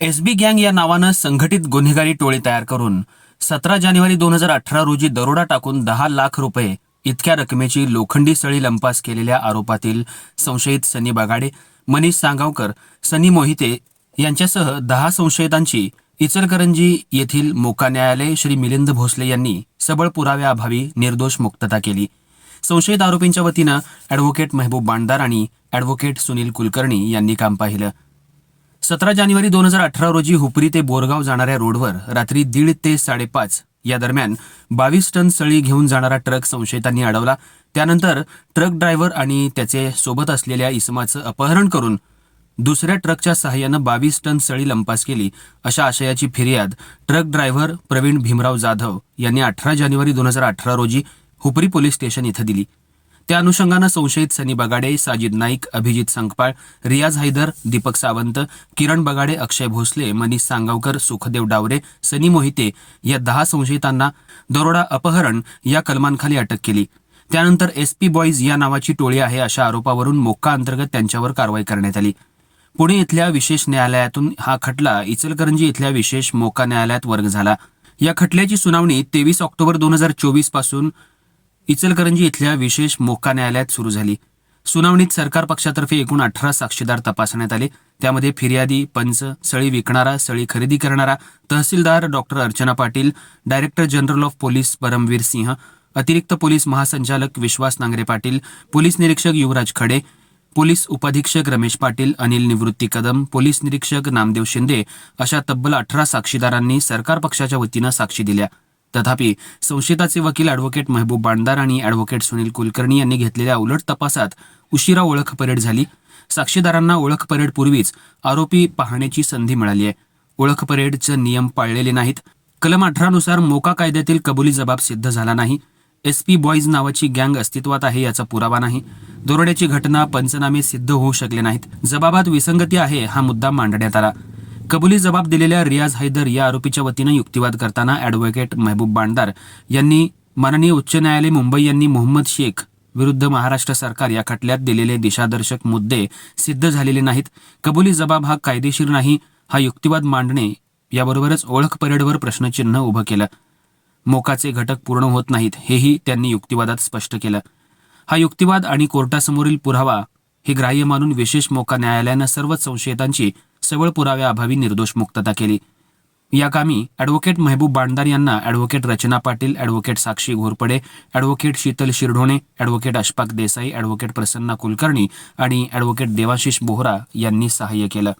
S बी गँग या नावानं संघटित गुन्हेगारी टोळी तयार करून सतरा जानेवारी दोन हजार अठरा रोजी दरोडा टाकून दहा लाख रुपये इतक्या रकमेची लोखंडी सळी लंपास केलेल्या आरोपातील संशयित सनी बागाडे मनीष सांगावकर सनी मोहिते यांच्यासह दहा संशयितांची इचलकरंजी येथील मोका न्यायालय श्री मिलिंद भोसले यांनी सबळ पुराव्याअभावी निर्दोष मुक्तता केली. संशयित आरोपींच्या वतीनं ॲडव्होकेट महबूब बांडदार आणि ॲडव्होकेट सुनील कुलकर्णी यांनी काम पाहिलं. सतरा जानेवारी दोन हजार अठरा रोजी हुपरी ते बोरगाव जाणाऱ्या रोडवर रात्री दीड ते साडेपाच या दरम्यान बावीस टन सळी घेऊन जाणारा ट्रक संशयितांनी अडवला. त्यानंतर ट्रक ड्रायव्हर आणि त्याचे सोबत असलेल्या इसमाचं अपहरण करून दुसऱ्या ट्रकच्या सहाय्यानं बावीस टन सळी लंपास केली. अशा आशयाची फिर्याद ट्रक ड्रायव्हर प्रवीण भीमराव जाधव यांनी अठरा जानेवारी दोन हजार अठरा रोजी हुपरी पोलीस स्टेशन इथं दिली. त्या अनुषंगानं संशयित सनी बगाडे साजिद नाईक अभिजित संकपाळ रियाज हैदर दीपक सावंत किरण बगाडे अक्षय भोसले मनीष सांगावकर सुखदेव डावरे सनी मोहिते या दहा संशयितांना दरोडा अपहरण या कलमांखाली अटक केली. त्यानंतर एस पी बॉईज या नावाची टोळी आहे अशा आरोपावरून मोक्का अंतर्गत त्यांच्यावर कारवाई करण्यात आली. पुणे इथल्या विशेष न्यायालयातून हा खटला इचलकरंजी इथल्या विशेष मोका न्यायालयात वर्ग झाला. या खटल्याची सुनावणी तेवीस ऑक्टोबर दोन हजार चोवीसपासून इचलकरंजी इथल्या विशेष मोक्का न्यायालयात सुरू झाली. सुनावणीत सरकार पक्षातर्फे एकूण अठरा साक्षीदार तपासण्यात आले. त्यामध्ये फिर्यादी पंच सळी विकणारा सळी खरेदी करणारा तहसीलदार doctor Archana Patil director general of police Paramvir Singh अतिरिक्त पोलीस महासंचालक विश्वास नांगरे पाटील पोलीस निरीक्षक युवराज खडे पोलीस उपाधीक्षक रमेश पाटील अनिल निवृत्ती कदम पोलीस निरीक्षक नामदेव शिंदे अशा तब्बल अठरा साक्षीदारांनी सरकार पक्षाच्या वतीनं साक्षी दिल्या. तथापि संशयिताचे वकील अॅडव्होकेट महबूब बांडदार आणि अॅडव्होकेट सुनील कुलकर्णी यांनी घेतलेल्या उलट तपासात उशिरा ओळख परेड झाली. साक्षीदारांना ओळख परेडपूर्वीच आरोपी पाहण्याची संधी मिळाली आहे. ओळख परेडचे नियम पाळलेले नाहीत. कलम अठरानुसार मोका कायद्यातील कबुली जबाब सिद्ध झाला नाही. एस पी बॉईज नावाची गँग अस्तित्वात आहे याचा पुरावा नाही. दरोड्याची घटना पंचनामे सिद्ध होऊ शकले नाहीत. जबाबात विसंगती आहे हा मुद्दा मांडण्यात आला. कबुली जबाब दिलेल्या रियाज हैदर या आरोपीच्या वतीनं युक्तिवाद करताना ॲडव्होकेट महबूब बांडदार यांनी माननीय उच्च न्यायालय मुंबई यांनी मोहम्मद शेख विरुद्ध महाराष्ट्र सरकार या खटल्यात दिलेले दिशादर्शक मुद्दे सिद्ध झालेले नाहीत. कबुली जबाब हा कायदेशीर नाही हा युक्तिवाद मांडणे याबरोबरच ओळख परेडवर प्रश्नचिन्ह उभं केलं. मोकाचे घटक पूर्ण होत नाहीत हेही त्यांनी युक्तिवादात स्पष्ट केलं. हा युक्तिवाद आणि कोर्टासमोरील पुरावा हे ग्राह्य मानून विशेष मोका न्यायालयानं सर्वच संशयितांची सबळ पुराव्याअभावी निर्दोष मुक्तता केली. या कामी ॲडव्होकेट महबूब बांडदार यांना advocate Rachana Patil advocate Sakshi Ghorpade advocate Sheetal Shirdhone advocate Ashfaq Desai advocate Prasanna Kulkarni आणि ॲडव्होकेट देवाशिष बोहरा यांनी सहाय्य केलं.